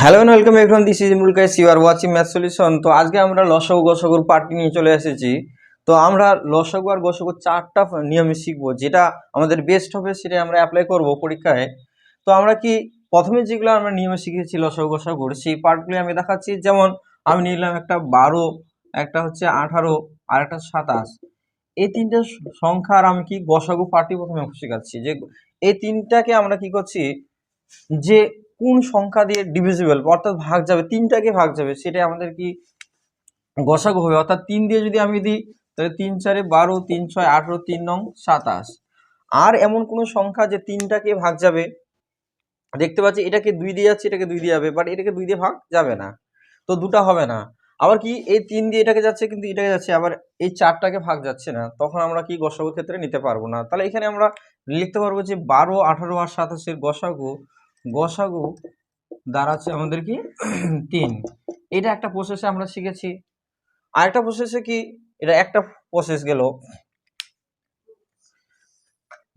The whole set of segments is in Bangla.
Hello and welcome everyone this is Imrul guys you are watching math solution তো আজকে আমরা লসাগু গসাগুর পার্টি নিয়ে চলে এসেছি। তো আমরা লসাগু আর গসাগু চারটা নিয়মে শিখব, যেটা আমাদের বেস্ট হবে সেটা আমরা অ্যাপ্লাই করব পরীক্ষায়। তো আমরা কি প্রথমে যেগুলো আমরা নিয়মে শিখেছি লসাগু গসাগুর, সেই পার্টগুলি আমি দেখাচ্ছি। যেমন আমি নিলাম একটা বারো, একটা হচ্ছে আঠারো, আর একটা সাতাশ। এই তিনটে সংখ্যার আমি কি গসাগু পার্টি প্রথমে শেখাচ্ছি। যে এই তিনটাকে আমরা কি করছি, যে কোন সংখ্যা দিয়ে ডিভিজিবল অর্থাৎ ভাগ যাবে, তিনটাকে ভাগ যাবে সেটা আমাদের কি গসাগু হবে। অর্থাৎ তিন দিয়ে যদি আমি দিই, তাহলে তিন চারে বারো, তিন ছয়, আঠেরো, তিন নং, সাতাশ। আর এমন কোনো সংখ্যা যে তিনটাকে ভাগ যাবে? দেখতে পাচ্ছি এটাকে দুই দিয়ে যাচ্ছে, এটাকে দুই দিয়ে যাবে বাট এটাকে দুই দিয়ে ভাগ যাবে না। তো দুটা হবে না। আবার কি, এই তিন দিয়ে এটাকে যাচ্ছে, কিন্তু এটাকে যাচ্ছে, আবার এই চারটাকে ভাগ যাচ্ছে না। তখন আমরা কি গসাগুর ক্ষেত্রে নিতে পারব না। তাহলে এখানে আমরা লিখতে পারব যে বারো, আঠারো আর সাতাশের গসাগু গসাগু দাঁড়াচ্ছে আমাদের কি? তিন। এটা একটা প্রসেসে আমরা শিখেছি। আরেকটা প্রসেসে কি? এটা একটা প্রসেস গেল।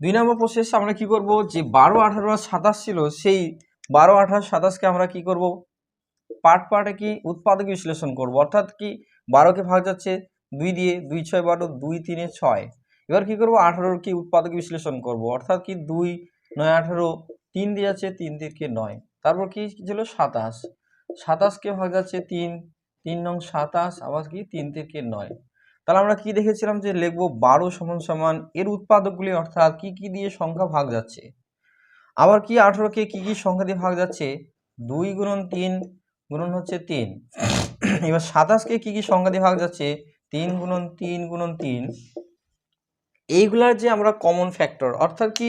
দুই নম্বর প্রসেস আমরা কি করব? যে বারো, আঠারো আর সাতাশ ছিল, সেই বারো, আঠারো সাতাশকে আমরা কি করব? পার্ট পার্টে কি? উৎপাদক বিশ্লেষণ করব। অর্থাৎ কি? বারোকে ভাগ যাচ্ছে দুই দিয়ে দুই ছয় বারো, দুই তিনে ছয়। এবার কি করব? আঠারোর কি উৎপাদক বিশ্লেষণ করব? অর্থাৎ কি দুই, নয়, আঠারো তিন দিয়ে যাচ্ছে তিন তিনকে নয়। তারপর কি ছিল? সাতাশ। সাতাশকে ভাগ যাচ্ছে তিন। তিন নং সাতাশ, আবার কি? তিন তিনকে নয়। তাহলে আমরা কি দেখেছিলাম যে লিখব বারো সমান সমান এর উৎপাদকগুলি, অর্থাৎ কি কি দিয়ে সংখ্যা ভাগ যাচ্ছে? আবার কি আঠারোকে কি কি সংখ্যা দিয়ে ভাগ যাচ্ছে? দুই গুণন তিন গুণন হচ্ছে তিন। এবার সাতাশকে কি কি সংখ্যা দিয়ে ভাগ যাচ্ছে? তিন গুণন তিন গুণন তিন। এইগুলার যে আমরা কমন ফ্যাক্টর অর্থাৎ কি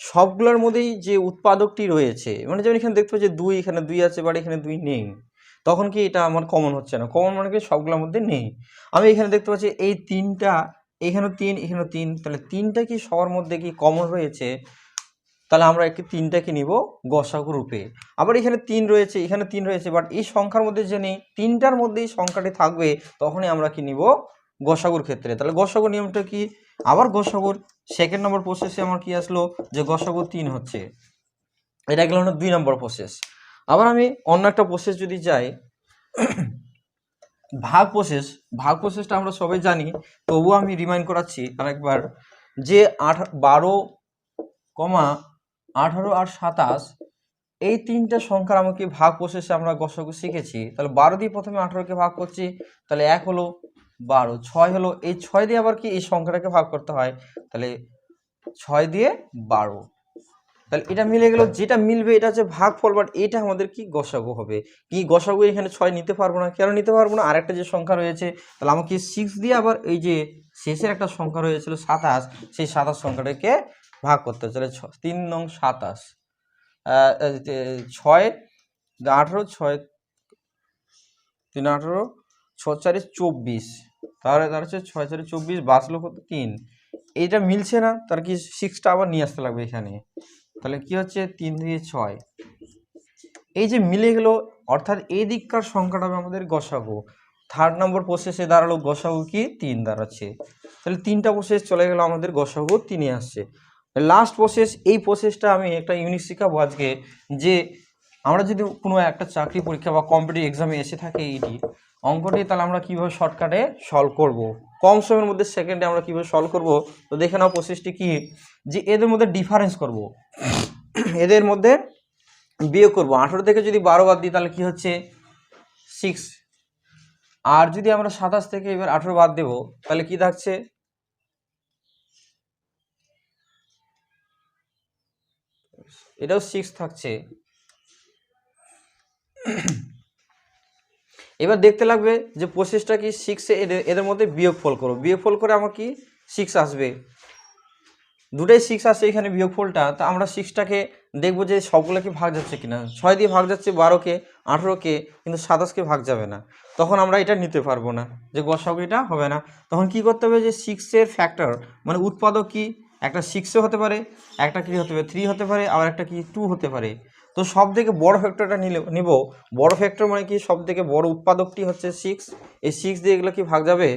সবগুলোর মধ্যেই যে উৎপাদকটি রয়েছে মানে যেমন এখানে দেখতে পাচ্ছি দুই, এখানে দুই আছে বাট এখানে দুই নেই। তখন কি এটা আমার কমন হচ্ছে না? কমন মানে কি সবগুলোর মধ্যে নেই। আমি এখানে দেখতে পাচ্ছি এই তিনটা, এখানেও তিন এখানেও তিন, তাহলে তিনটা কি সবার মধ্যে কি কমন রয়েছে? তাহলে আমরা একটি তিনটাকে নিব গসাগু রূপে। আবার এখানে তিন রয়েছে, এখানে তিন রয়েছে বাট এই সংখ্যার মধ্যে যে নেই, তিনটার মধ্যে এই সংখ্যাটি থাকবে, তখনই আমরা কি নিব? গসাগুর ক্ষেত্রে। তাহলে গসাগু নিয়মটা কি? আবার গসাগুর সেকেন্ড নম্বর প্রসেসে আমার কি আসলো? যে গসাগু তিন হচ্ছে। এটা গেল হলো দুই নম্বর প্রসেস আবার আমি অন্য একটা প্রসেস যদি যাই, ভাগ প্রসেস ভাগ প্রসেসটা আমরা সবাই জানি, তবুও আমি রিমাইন্ড করাচ্ছি আরেকবার যে আঠ, বারো কমা আঠারো আর সাতাশ, এই তিনটা সংখ্যার আমাকে ভাগ প্রসেসে আমরা গসাগু শিখেছি। তাহলে বারো দিয়ে প্রথমে আঠারোকে ভাগ করছি, তাহলে এক হলো বারো। ছয় হলো, এই ছয় দিয়ে আবার কি এই সংখ্যাটাকে ভাগ করতে হয়? তাহলে ছয় দিয়ে বারো। তাহলে এটা মিলে গেল, যেটা মিলবে এটা হচ্ছে ভাগ ফল বাট এটা আমাদের কি গসাগু হবে? কি গসাগু এখানে ছয় নিতে পারব না, কেন নিতে পারব না? আরেকটা যে সংখ্যা রয়েছে, তাহলে আমাকে সিক্স দিয়ে আবার এই যে শেষের একটা সংখ্যা রয়েছিল সাতাশ, সেই সাতাশ সংখ্যাটাকে ভাগ করতে হবে। তাহলে তিন নং সাতাশ। ছয়, আঠেরো, ছয়, তিন, আঠারো ছ চারে, চব্বিশ। তাহলে তার হচ্ছে ছয় চারে চব্বিশ বাঁচলো কত তিন। এইটা মিলছে না তার কি সিক্সটা আবার নিয়ে আসতে লাগবে এখানে? তাহলে কি হচ্ছে? তিন দিয়ে ছয়। এই যে মিলে গেল, অর্থাৎ এই দিককার সংখ্যাটা হবে আমাদের গসাগু। থার্ড নম্বর প্রসেসে দাঁড়াল গসাগু কি? তিন দাঁড়াচ্ছে। তাহলে তিনটা প্রসেস চলে গেল আমাদের গসাগু, তিনে আসছে। লাস্ট প্রসেস এই প্রসেসটা আমি একটা ইউনিক শেখাবো আজকে যে আমরা যদি কোনো একটা চাকরি পরীক্ষা বা কম্পিটিভ এক্সামে এসে থাকে এইটি অঙ্কটি তাহলে আমরা কীভাবে শর্টকাটে সলভ করব? কম সময়ের মধ্যে সেকেন্ডে আমরা কীভাবে সলভ করব? তো দেখে নাও প্রসেসটি কি? যে এদের মধ্যে ডিফারেন্স করব। এদের মধ্যে বিয়োগ করব। আঠেরো থেকে যদি বারো বাদ দিই, তাহলে কি হচ্ছে? সিক্স আর যদি আমরা সাতাশ থেকে এবার আঠেরো বাদ দেব, তাহলে কি থাকছে? এটাও সিক্স থাকছে। এবার দেখতে লাগবে যে প্রসেসটা কি সিক্সে এদের এদের মধ্যে বিয়োগফল করো। বিয়োগফল করে আমার কি সিক্স আসবে। দুটাই সিক্স আসছে এখানে বিয়োগফলটা তা আমরা সিক্সটাকে দেখব যে সবগুলোকে ভাগ যাচ্ছে কিনা। ছয় দিয়ে ভাগ যাচ্ছে বারোকে আঠেরোকে কিন্তু সাতাশকে ভাগ যাবে না। তখন আমরা এটা নিতে পারব না, যে গসাগু এটা হবে না। তখন কি করতে হবে যে সিক্সের ফ্যাক্টর মানে উৎপাদক কি? একটা সিক্সও হতে পারে, একটা কি হতে পারে থ্রি হতে পারে, আবার একটা কি টু হতে পারে। তো সব থেকে বড় ফ্যাক্টরটা নিলে, নিব। বড় ফ্যাক্টর মানে কি? সব থেকে বড় উৎপাদকটি হচ্ছে সিক্স এই সিক্স দিয়ে এগুলো কি ভাগ যাবে?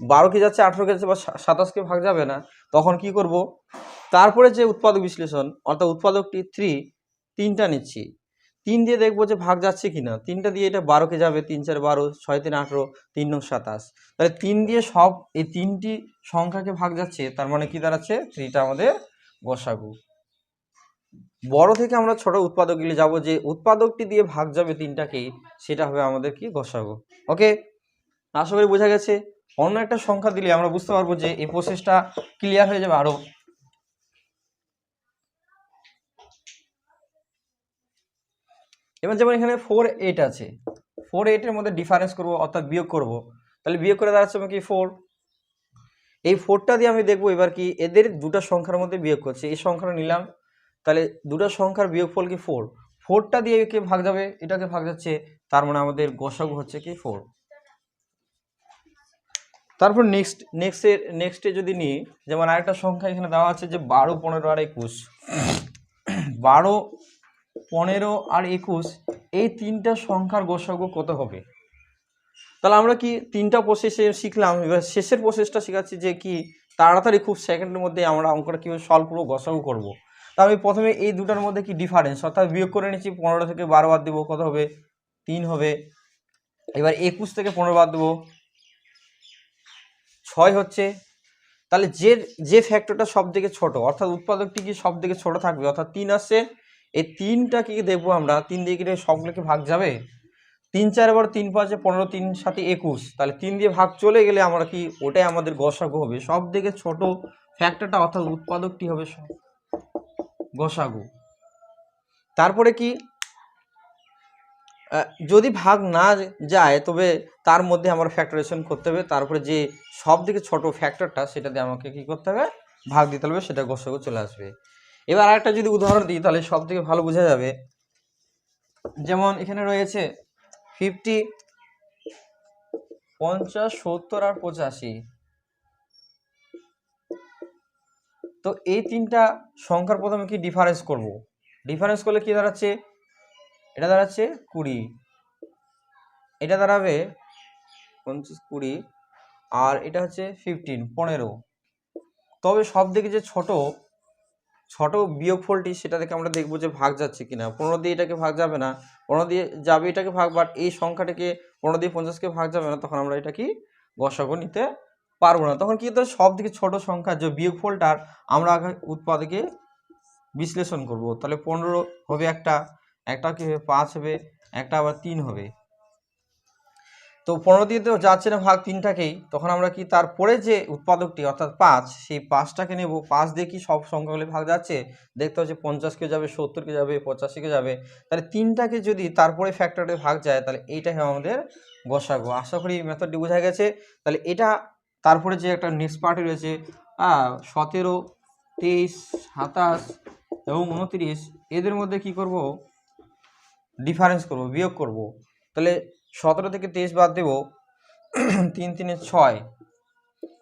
বারো কি যাচ্ছে, আঠেরো কে যাচ্ছে বা সাতাশকে ভাগ যাবে না। তখন কি করব? তারপরে যে উৎপাদক বিশ্লেষণ, অর্থাৎ উৎপাদকটি থ্রি তিনটা নিচ্ছি। তিন দিয়ে দেখব যে ভাগ যাচ্ছে কি না তিনটা দিয়ে এটা বারোকে যাবে, তিন চার বারো, ছয় তিন আঠেরো, তিন নং সাতাশ। তাহলে তিন দিয়ে সব, এই তিনটি সংখ্যাকে ভাগ যাচ্ছে, তার মানে কি দাঁড়াচ্ছে? থ্রিটা আমাদের গসাগু বড় থেকে আমরা ছোট উৎপাদক গেলে যাব যে উৎপাদকটি দিয়ে ভাগ যাবে তিনটাকেই, সেটা হবে আমাদের কি গসাগু। ওকে আশা করি বোঝা গেছে। অন্য একটা সংখ্যা দিলে আমরা বুঝতে পারব যে এই প্রসেসটা ক্লিয়ার হয়ে যাবে আরও। এবার যেমন এখানে ফোর এইট আছে। ফোর এইটের মধ্যে ডিফারেন্স করব, অর্থাৎ বিয়োগ করব। তাহলে বিয়োগ করে দাঁড়াচ্ছে কি ফোর এই ফোরটা দিয়ে আমি দেখব এবার কি এদের দুটো সংখ্যার মধ্যে বিয়োগ করছে। এই সংখ্যাটা নিলাম। তাহলে দুটো সংখ্যার বিয়োগফল কি ফোর ফোরটা দিয়ে একে ভাগ যাবে? এটাকে ভাগ যাচ্ছে, তার মানে আমাদের গসাগু হচ্ছে কি ফোর তারপর নেক্সট নেক্সটের নেক্সটে যদি নিই, যেমন আরেকটা সংখ্যা এখানে দেওয়া আছে যে বারো, পনেরো আর একুশ। বারো, পনেরো আর একুশ, এই তিনটা সংখ্যার গোসাগু কত হবে? তাহলে আমরা কি তিনটা প্রসেসে শিখলাম, এবার শেষের প্রসেসটা শেখাচ্ছি যে কি তাড়াতাড়ি খুব সেকেন্ডের মধ্যে আমরা অঙ্কটা কীভাবে সলভ করব, গসাগু করব। তা আমি প্রথমে এই দুটার মধ্যে কি ডিফারেন্স অর্থাৎ বিয়োগ করে নিচ্ছি, পনেরো থেকে বারো বাদ দেবো, কত হবে? তিন হবে। এবার একুশ থেকে পনেরো বাদ দেবো। ছয় হচ্ছে, তাহলে যে যে ফ্যাক্টরটা সব থেকে ছোটো, অর্থাৎ উৎপাদকটি কি সব থেকে ছোটো থাকবে? অর্থাৎ তিন আসছে, এই তিনটা কি দেখব আমরা? তিন দিয়ে কি সবগুলোকে ভাগ যাবে? তিন চার বার তিন পাঁচে, পনেরো, তিন সাথে একুশ, তাহলে তিন দিয়ে ভাগ চলে গেলে আমরা কি, ওটাই আমাদের গসাগু হবে। সব থেকে ছোটো ফ্যাক্টরটা অর্থাৎ উৎপাদকটি হবে গসাগু। তারপরে কি? যদি ভাগ না যায়, তবে তার মধ্যে আমার ফ্যাক্টরেশন করতে হবে। তারপরে যে সব থেকে ছোট ফ্যাক্টরটা সেটা দিয়ে আমাকে কি করতে হবে? ভাগ দিতে হবে, সেটা গসাগু চলে আসবে। এবার আরেকটা যদি উদাহরণ দিই, তাহলে সব থেকে ভালো বোঝা যাবে। যেমন এখানে রয়েছে ফিফটি পঞ্চাশ, সত্তর আর পঁচাশি। তো এই তিনটা সংখ্যার প্রথমে কি ডিফারেন্স করব? ডিফারেন্স করলে কি দাঁড়াচ্ছে? এটা দাঁড়াচ্ছে কুড়ি। এটা দাঁড়াবে পঞ্চাশ কুড়ি, আর এটা হচ্ছে ফিফটিন পনেরো। তবে সব থেকে যে ছোট ছোট বিয়োগফলটি সেটা থেকে আমরা দেখব যে ভাগ যাচ্ছে কিনা। পনেরো দিয়ে এটাকে ভাগ যাবে না। পনেরো দিয়ে যাবে এটাকে ভাগ বাট এই সংখ্যাটাকে পনেরো দিয়ে পঞ্চাশকে ভাগ যাবে না, তখন আমরা এটা কি গসাগু নিতে পারব না। তখন কি হতে সব থেকে ছোটো সংখ্যা যে বিয়োগফলটার আমরা উৎপাদকে বিশ্লেষণ করব। তাহলে পনেরো হবে একটা একটা কি হবে? পাঁচ হবে, একটা আবার তিন হবে। তো পনেরো দিয়ে তো যাচ্ছে না ভাগ তিনটাকেই। তখন আমরা কি তারপরে যে উৎপাদকটি, অর্থাৎ পাঁচ, সেই পাঁচটাকে নেব। পাঁচ দিয়ে কি সব সংখ্যাগুলি ভাগ যাচ্ছে? দেখতে হচ্ছে পঞ্চাশকে যাবে, সত্তরকে যাবে, পঁচাশিকে যাবে। তাহলে তিনটাকে যদি তারপরে ফ্যাক্টরে ভাগ যায়, তাহলে এইটাই হবে আমাদের গসাগু আশা করি মেথডটি বোঝা গেছে। তাহলে এটা তারপরে যে একটা নেক্সট পার্টি রয়েছে সতেরো, তেইশ, সাতাশ এবং উনত্রিশ, এদের মধ্যে কি করব? ডিফারেন্স করব, বিয়োগ করব। তাহলে সতেরো থেকে তেইশ বাদ দেব, তিন, তিনে ছয়।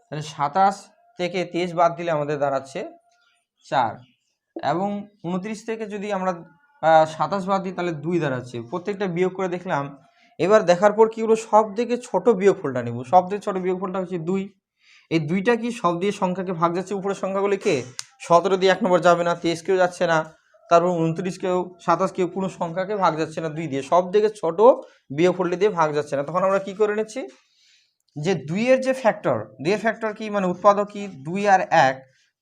তাহলে সাতাশ থেকে তেইশ বাদ দিলে আমাদের দাঁড়াচ্ছে চার। এবং উনত্রিশ থেকে যদি আমরা সাতাশ বাদ দিই, তাহলে দুই দাঁড়াচ্ছে। প্রত্যেকটা বিয়োগ করে দেখলাম। এবার দেখার পর কি হলো? সব থেকে ছোট বিয়োগফলটা নেব। সব থেকে ছোট বিয়োগফলটা হচ্ছে দুই। এই দুইটা কি সব দিয়ে সংখ্যাকে ভাগ যাচ্ছে? উপরের সংখ্যাগুলিকে সতেরো দিয়ে এক নম্বর যাবে না, তেইশকেও যাচ্ছে না, তারপর উনত্রিশকেও, সাতাশকেও কোনো সংখ্যাকে ভাগ যাচ্ছে না দুই দিয়ে, সব থেকে ছোট বিয়োগফলটি দিয়ে ভাগ যাচ্ছে না। তখন আমরা কি করে নিচ্ছি? যে দুইয়ের যে ফ্যাক্টর দুইয়ের ফ্যাক্টর কি? মানে উৎপাদক কি? দুই আর এক।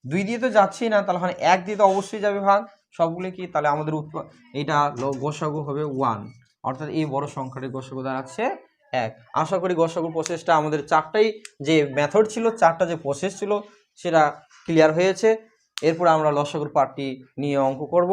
দুই দিয়ে তো যাচ্ছেই না, তাহলে মানে এক দিয়ে তো অবশ্যই যাবে ভাগ। সবগুলো কি? তাহলে আমাদের উৎপা এটা গোসাগু হবে ওয়ান অর্থাৎ এই বড় সংখ্যাটি গোসাগু দাঁড়াচ্ছে এক। আশা করি গোসাগু প্রসেসটা আমাদের চারটাই যে মেথড ছিল, চারটা যে প্রসেস ছিল, সেটা ক্লিয়ার হয়েছে। এরপর আমরা লসাগুর পার্টটি নিয়ে অঙ্ক করব।